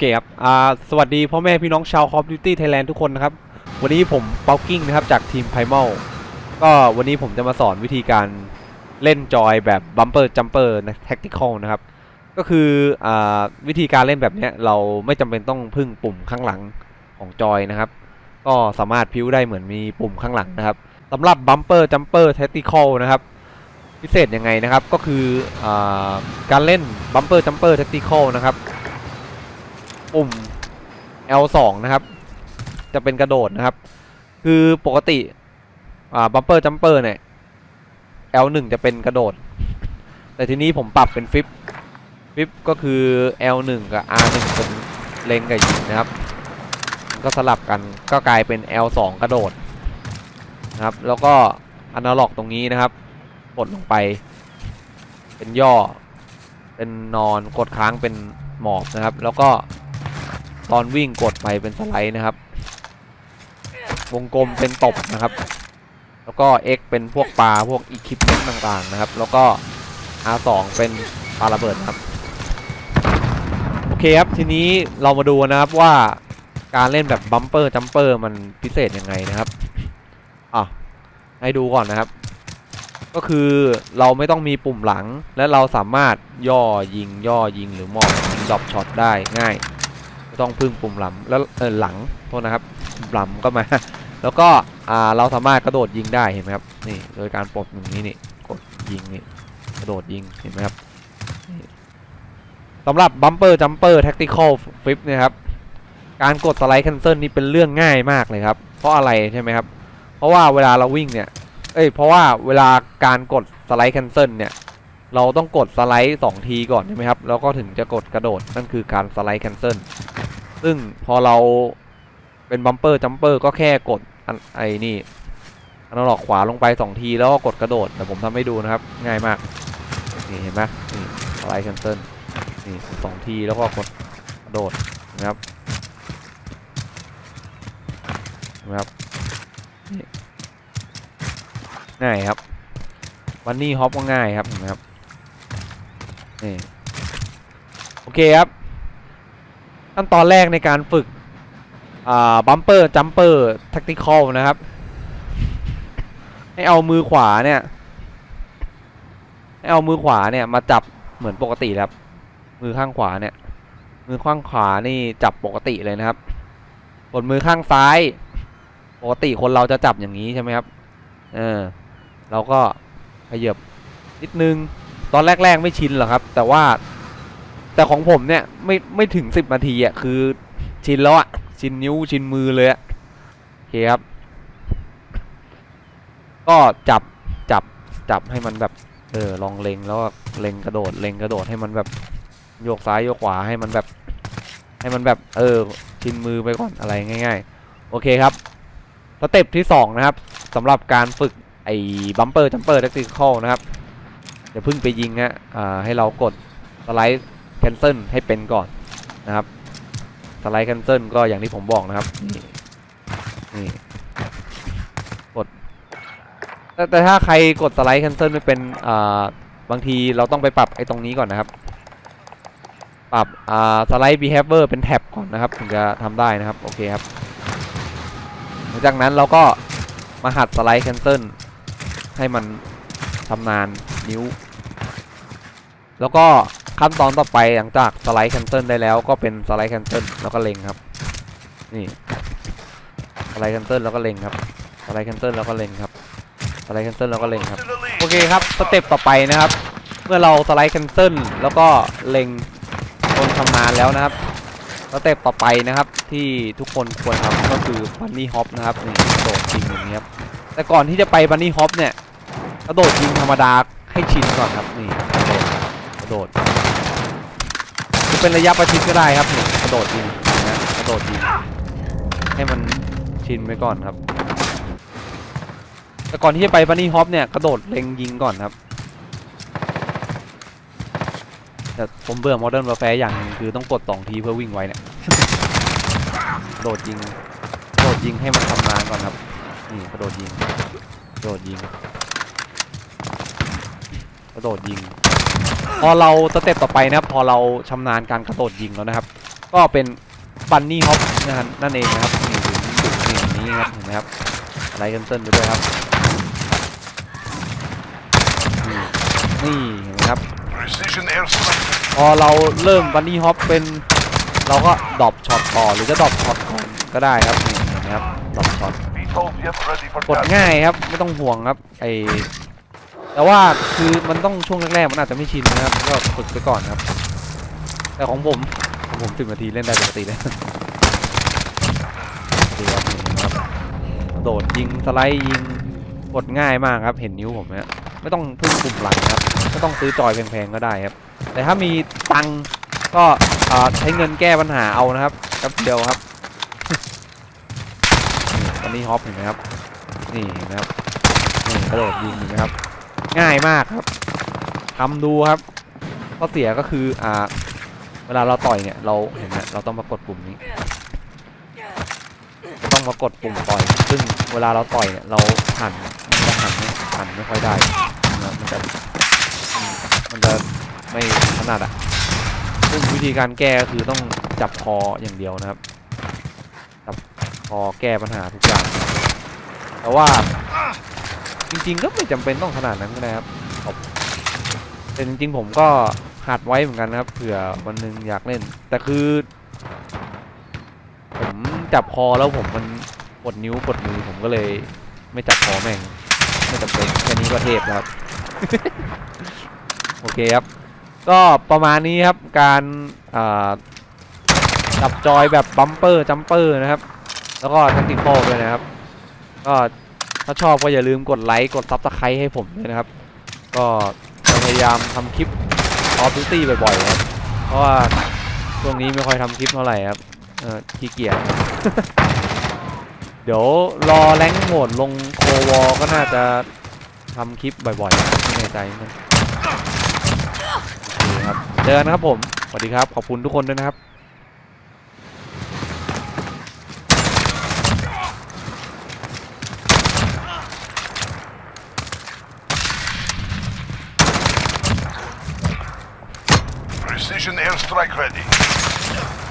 เคครับอ่าสวัสดีพ่อแม่พี่น้องชาว Call of Duty Thailand ทุกคนนะครับ วันนี้ผมเปากิ้งนะครับจากทีม Primal ก็วันนี้ผมจะมาสอนวิธีการเล่นจอยแบบ Bumper Jumper นะ Tactical นะครับ ก็คืออ่าวิธีการเล่นแบบเนี้ยเราไม่จำเป็นต้องพึ่งปุ่มข้างหลังของจอยนะครับ ก็สามารถพิ้วได้เหมือนมีปุ่มข้างหลังนะครับสำหรับ Bumper Jumper Tactical นะครับพิเศษยังไงนะครับก็คืออาการเล่น Bumper Jumper Tactical นะครับ ปุ่ม L2 นะครับ จะเป็นกระโดดนะครับ คือปกติอ่า Bumper Jumper เนี่ย L1 จะเป็นกระโดด แต่ทีนี้ผมปรับเป็นฟิปฟิปก็คือ L1 กับ R1 เป็นเล็งกับยิงนะครับมันก็สลับกันก็กลายเป็น L2 กระโดดนะครับ แล้วก็อนาล็อกตรงนี้นะครับกดลงไป เป็นย่อ เป็นนอนกดค้างเป็นหมอบนะครับ แล้วก็ ตอนวิ่งกดไปเป็นสไลด์นะครับ วงกลมเป็นตบนะครับ แล้วก็ X เป็นพวกปลาพวกอีคิปเมนต์ต่างๆนะครับ แล้วก็ R2 เป็นปลาระเบิดครับ โอเคครับ ทีนี้เรามาดูนะครับว่าการเล่นแบบบัมเปอร์จัมเปอร์มันพิเศษยังไงนะครับอะให้ดูก่อนนะครับ ก็คือเราไม่ต้องมีปุ่มหลังและเราสามารถย่อยิงย่อยิงหรือหมอบยิงดรอปช็อตได้ง่ายไม่ ต้องพึ่งปุ่มหลังแล้วเออหลังโทษนะครับหลังก็มา แล้วก็อ่าเราสามารถกระโดดยิงได้เห็นไหมครับนี่โดยการปลดอย่างนี้นี่กดยิงนี่กระโดดยิงเห็นไหมครับสำหรับ bumper jumper tactical flip เนี่ยครับการกดสไลด์ cancel นี่เป็นเรื่องง่ายมากเลยครับ เพราะอะไรใช่ไหมครับ เพราะว่าเวลาเราวิ่งเนี่ย เอ้ย เพราะว่าเวลาการกดสไลด์ cancel เนี่ย เราต้องกดสไลด์2ทีก่อนใช่ไหมครับ แล้วก็ถึงจะกดกระโดดนั่นคือการสไลด์ cancel ซึ่งพอเราเป็นบัมเปอร์จัมเปอร์ก็แค่กดอันไอ้นี่อันนล็อกขวาลงไป 2 ทีแล้วก็กดกระโดดแต่ผมทำให้ดูนะครับ ง่ายมาก นี่เห็นไหมนี่สไลด์ cancel นี่สองทีแล้วก็กดกระโดดนะครับนะครับง่ายครับวันนี้ฮอปก็ง่ายครับเห็นไหมครับ นี่โอเคครับ ขั้นตอนแรกในการฝึกบัมเปอร์จัมเปอร์ท็กติคอลนะครับ ให้เอามือขวาเนี่ยให้เอามือขวาเนี่ยมาจับเหมือนปกติครับ มือข้างขวาเนี่ย มือข้างขวานี่จับปกติเลยนะครับส่วนมือข้างซ้าย ปกติคนเราจะจับอย่างนี้ใช่ไหมครับ เออเราก็ขยับนิดนึง ตอนแรก ๆ ไม่ชินหรอกครับ แต่ว่าแต่ของผมเนี่ยไม่ไม่ถึงสิบนาทีอะคือชินแล้วอะชินนิ้วชินมือเลยอะโอเคครับ ก็จับจับจับให้มันแบบ เออลองเล็งแล้วเล็งกระโดดเล็งกระโดดให้มันแบบโยกซ้ายโยกขวาให้มันแบบ ให้มันแบบ เออ ชินมือไปก่อนอะไรง่าย ๆ โอเคครับสเต็ปที่สองนะครับสำหรับการฝึกไอ้บัมเปอร์จัมเปอร์แท็กติคอลนะครับ อย่าเพิ่งไปยิงฮะอ่าให้เรากดสไลด์แคนเซิลให้เป็นก่อนนะครับสไลด์แคนเซิลก็อย่างที่ผมบอกนะครับนี่กดแต่แต่ถ้าใครกดสไลด์แคนเซิลไม่เป็นอ่าบางทีเราต้องไปปรับไอ้ตรงนี้ก่อนนะครับ ปรับอ่าสไลด์ behavior เป็นแท็บก่อนนะครับถึงจะทำได้นะครับโอเคครับหลังจากนั้นเราก็มาหัดสไลด์แคนเซิลให้มันชำนาญ นิ้ว แล้วก็ขั้นตอนต่อไปหลังจากสไลด์แคนเซิลได้แล้วก็เป็นสไลด์แคนเซิลแล้วก็เล็งครับ นี่สไลด์แคนเซิลแล้วก็เล็งครับสไลด์แคนเซิลแล้วก็เล็งครับสไลด์แคนเซิลแล้วก็เล็งครับโอเคครับสเต็ปต่อไปนะครับ เมื่อเราสไลด์แคนเซิลแล้วก็เล็งจนชำนาญแล้วนะครับสเต็ปต่อไปนะครับที่ทุกคนควรทำก็คือบันนี่ฮอปนะครับนี่โดดยิงอย่างนี้ครับแต่ก่อนที่จะไปบันนี่ฮอปเนี่ยกระโดดยิงธรรมดา ให้ชินก่อนครับนี่กระโดดกระโดดจะเป็นระยะประชิดก็ได้ครับนี่กระโดดยิงนะกระโดดยิงให้มันชินไปก่อนครับ แต่ก่อนที่จะไปบันนี่ฮอปเนี่ยกระโดดเล็งยิงก่อนครับแต่ผมเบื่อโมเดิร์นวอร์แฟร์อย่างนึงคือต้องกดสองทีเพื่อวิ่งไวเนี่ยกระโดดยิงกระโดดยิงให้มันทำงานก่อนครับ นี่กระโดดยิงกระโดดยิง กระโดดยิง พอเราสเต็ปต่อไปนะครับพอเราชำนาญการกระโดดยิงแล้วนะครับ ก็เป็นบันนี่ฮอปนะครับนั่นเองนะครับนี่ถึงถึงนี่อย่างนี้ครับเห็นไหมครับอะไรกันเติ้ลไปด้วยครับนี่นี่เห็นไหมครับ Precision airstrike. พอเราเริ่มบันนี่ฮอปเป็นเราก็ดรอปช็อตต่อหรือจะดรอปช็อตก่อนก็ได้ครับนี่เห็นไหมครับดรอปช็อต VTOL jet ready for กด task. ง่ายครับไม่ต้องห่วงครับไอ แต่ว่าคือมันต้องช่วงแรกๆมันอาจจะไม่ชินนะครับก็ฝึกไปก่อนครับ แต่ของผมของผมสิบนาทีเล่นได้ปกติเลยดีครับโดดยิงสไลด์ยิงกดง่ายมากครับ เห็นนิ้วผมเนี่ยไม่ต้องพึ่งปุ่มหลังครับไม่ต้องซื้อจอยแพงๆก็ได้ครับ แต่ถ้ามีตังก็ใช้เงินแก้ปัญหาเอานะครับแป๊บเดียวครับนี่ตอนนี้ฮอปเห็นไหมครับ นี่เห็นไหมครับนี่กระโดดยิงเห็นไหมครับ ง่ายมากครับทำดูครับข้อเสียก็คืออ่าเวลาเราต่อยเนี่ยเราเห็นไหมเราต้องมากดปุ่มนี้ ต้องมากดปุ่มต่อย ซึ่งเวลาเราต่อยเนี่ยเราหันมันจะหันไม่หันไม่ค่อยได้นะมันจะมันจะไม่ถนัดอะซึ่งวิธีการแก้ก็คือต้องจับคออย่างเดียวนะครับจับคอแก้ปัญหาทุกอย่างแต่ว่า จริงๆก็ไม่จำเป็นต้องขนาดนั้นก็ได้ครับแต่จริงๆผมก็หัดไว้เหมือนกันนะครับเผื่อวันหนึงอยากเล่น แต่คือผมจับคอแล้วผมมันกดนิ้วกดมือผมก็เลย ไม่จับคอแม่งไม่จำเป็นแค่นี้ก็เทพนะครับ โอเคครับ ก็ประมาณนี้ครับการอ่าจับจอยแบบบัมเปอร์จัมเปอร์นะครับ แล้วก็ท็กติคอลด้วยนะครับ ก็ ถ้าชอบก็อย่าลืมกดไลค์กดซับสไครต์ให้ผมด้วยนะครับ ก็จะพยายามทำคลิปออฟดิวตี้บ่อยๆครับ เพราะว่าช่วงนี้ไม่ค่อยทำคลิปเท่าไหร่ครับเออขี้เกียจเดี๋ยวรอแรงโหมดลงโควอก็น่าจะทำคลิปบ่อยๆไม่แน่ใจเหมือนกันโอเคครับเจอกันนะครับผม สวัสดีครับ ขอบคุณทุกคนด้วยนะครับ Precision airstrike ready.